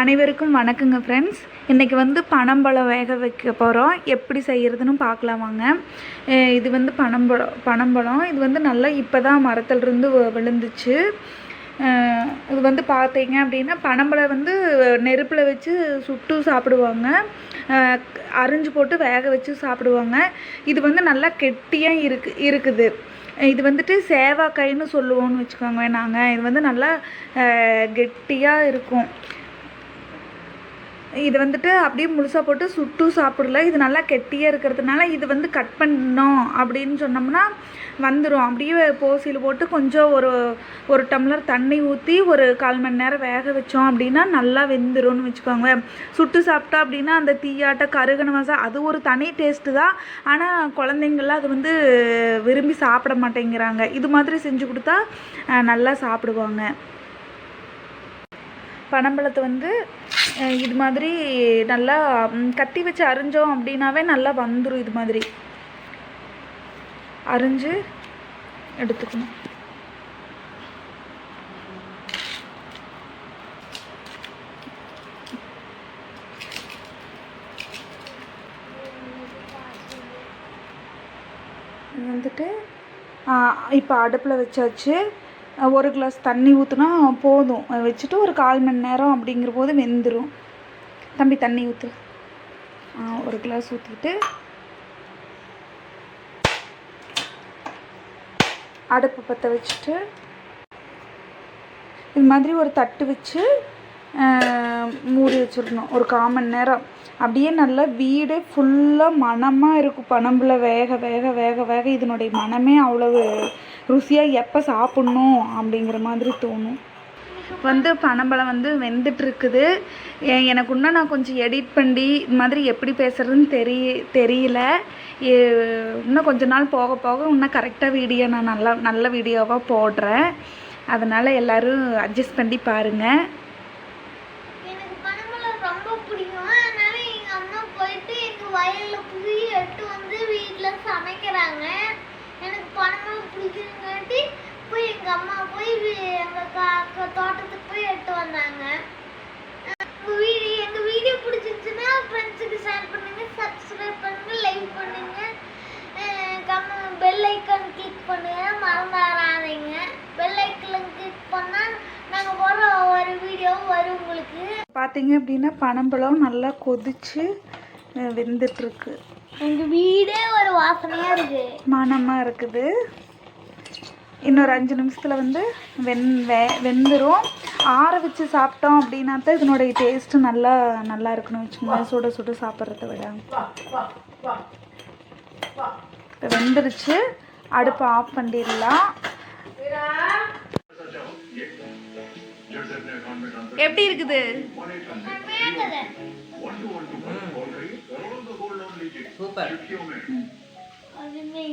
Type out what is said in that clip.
அனைவருக்கும் வணக்கங்க ஃப்ரெண்ட்ஸ் இன்றைக்கி வந்து பனம்பழம் வேக வைக்க போகிறோம் எப்படி செய்கிறதுன்னு பார்க்கலாம் வாங்க. இது வந்து பனம்பழம் பனம்பழம் இது வந்து நல்லா இப்போ தான் மரத்துலேருந்து விழுந்துச்சு. இது வந்து பார்த்தீங்க அப்படின்னா பனம்பழம் வந்து நெருப்பில் வச்சு சுட்டு சாப்பிடுவாங்க. அரிஞ்சு போட்டு வேக வச்சு சாப்பிடுவாங்க. இது வந்து நல்லா கெட்டியாக இருக்கு இருக்குது. இது வந்துட்டு சேவாக்காய்ன்னு சொல்லுவோம்னு வச்சுக்கோங்க நாங்கள் இது வந்து நல்லா கெட்டியாக இருக்கும். இது வந்துட்டு அப்படியே முழுசாக போட்டு சுட்டும் சாப்பிடல. இது நல்லா கெட்டியாக இருக்கிறதுனால இது வந்து கட் பண்ணோம் அப்படின்னு சொன்னோம்னா வந்துடும் அப்படியே போசியில் போட்டு கொஞ்சம் ஒரு ஒரு டம்ளர் தண்ணி ஊற்றி ஒரு கால் மணி நேரம் வேக வச்சோம் அப்படின்னா நல்லா வெந்துரும்னு வச்சுக்கோங்க. சுட்டு சாப்பிட்டா அப்படின்னா அந்த தீயாட்ட கருகன வாசம் அது ஒரு தனி டேஸ்ட்டு தான். ஆனால் குழந்தைங்கள்லாம் அது வந்து விரும்பி சாப்பிட மாட்டேங்கிறாங்க. இது மாதிரி செஞ்சு கொடுத்தா நல்லா சாப்பிடுவாங்க. பனம்பழத்தை வந்து இது மாதிரி நல்லா கத்தி வச்சு அரிஞ்சோம் அப்படின்னாவே நல்லா வந்துடும் இது மாதிரி. அரிஞ்சு எடுத்துக்கணும். வந்துட்டு இப்போ அடுப்பில் வச்சாச்சு. ஒரு கிளாஸ் தண்ணி ஊற்றுனா போதும். வச்சுட்டு ஒரு கால் மணி நேரம் அப்படிங்கிற போது வெந்துடும் தம்பி தண்ணி ஊற்று ஒரு கிளாஸ் ஊற்றிட்டு அடுப்பு பற்ற வச்சுட்டு. இது மாதிரி ஒரு தட்டு வச்சு மூடி வச்சிடணும். ஒரு கால் மணி நேரம். அப்படியே நல்லா வீடே ஃபுல்லாக மணமாக இருக்கும். பனம்புல வேக வேக வேக வேக. இதனுடைய மனமே அவ்வளவு ருசியாக எப்போ சாப்பிட்ணும் அப்படிங்கிற மாதிரி தோணும். வந்து பனம்பழம் வந்து வெந்துட்டு இருக்குது எ- எனக்கு இன்னும் நான் கொஞ்சம் எடிட் பண்ணி இது மாதிரி எப்படி பேசுகிறதுன்னு தெரிய தெரியல. இன்னும் கொஞ்ச நாள் போக போக இன்னும் கரெக்டாக வீடியோ நான் நல்லா நல்ல வீடியோவாக போடுறேன். அதனால் எல்லோரும் அட்ஜஸ்ட் பண்ணி பாருங்கள் எனக்கு பனம்பழம் ரொம்ப பிடிக்கும் அதனால எங்க அம்மா போயிட்டு எங்க வயல்ல போய் எட்டு வந்து வீட்ல சமைக்கிறாங்க எனக்கு பனம்பழம் பிடிக்குங்காட்டி போய் எங்க அம்மா போய் வீ- எங்க கா- கா- தோட்டத்துக்கு போய் எட்டு வந்தாங்க. உங்க வீடியோ எங்க வீடியோ பிடிச்சிருச்சுன்னா ஃப்ரெண்ட்ஸுக்கு ஷேர் பண்ணுங்க சப்ஸ்கிரைப் பண்ணுங்க லைக் பண்ணுங்க. பெல் ஐக்கான் கிளிக் பண்ணுங்க மறந்துடாதீங்க பெல் ஐக்கன் கிளிக் பண்ணா நாங்க போடுற ஒரு வீடியோ வரும் உங்களுக்கு. பார்த்தீங்க அப்படின்னா பனம்பழம் நல்லா கொதிச்சு வெந்துட்டுருக்கு. எங்க வீடே ஒரு வாசனையா இருக்கு. மணமாக இருக்குது. இன்னொரு அஞ்சு நிமிஷத்தில் வந்து வெந் வே வெந்துடும் ஆற வச்சு சாப்பிட்டோம் அப்படின்னா தான் இதனுடைய டேஸ்ட்டு நல்லா நல்லா இருக்குன்னு வச்சுக்கோங்க. சுட சுட சாப்பிட்றத விட. இப்போ வெந்துருச்சு. அடுப்பை ஆஃப் பண்ணிடலாம். எப்படி இருக்குது? சூப்பர். அதுமே